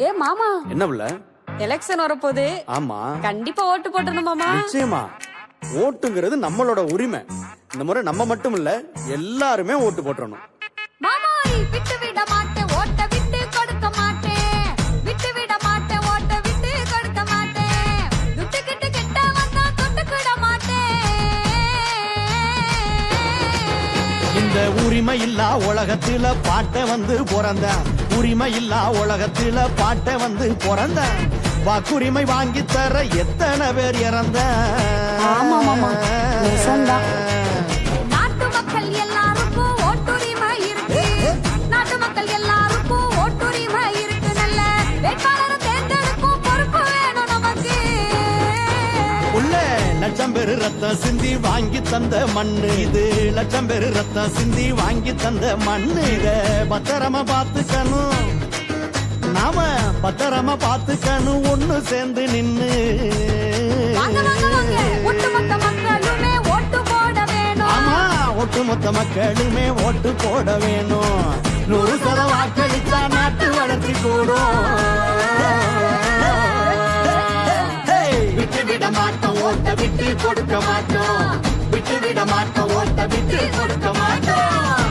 ஏ மாமா. என்ன புள்ள? எலெக்ஷன் வரப்போகுது. ஆமா. கண்டிப்பா ஓட்டு போட்டணும் மாமா. நிச்சயமா. ஓட்டுங்கிறது நம்மளோட உரிமை. இந்த முறை நம்ம மட்டும் இல்ல எல்லாருமே ஓட்டு போட்டுறணும். மாமாய் விட்டு விட இந்த உரிமை இல்லா உலகத்தில பாட்ட வந்து பிறந்த உரிமை இல்லா உலகத்தில பாட்ட வந்து பிறந்த வாக்குரிமை வாங்கி தர எத்தனை பேர் இறந்த லட்சம் பேரு ரத்தம் சிந்தி வாங்கி தந்த மண்ணு. இது லட்சம் பேரு ரத்தம் சிந்தி வாங்கி தந்த மண்ணு. இத பத்திரமா பாத்துக்கணும் நாம பத்திரமா பாத்துக்கணும் ஒண்ணு சேர்ந்து நின்னு. வாங்க வாங்க வாங்க. ஒட்டுமொத்த மக்களுமே ஓட்டு போட வேணும். ஆமா ஒட்டுமொத்த மக்களுமே ஓட்டு போட வேணும். நூறு சத வாக்களித்தா நாட்டு வளர்ச்சி கூடும். ஓட்ட விட்டு கொடுக்க மாட்டோம். விட்டு விட மாட்டோம்.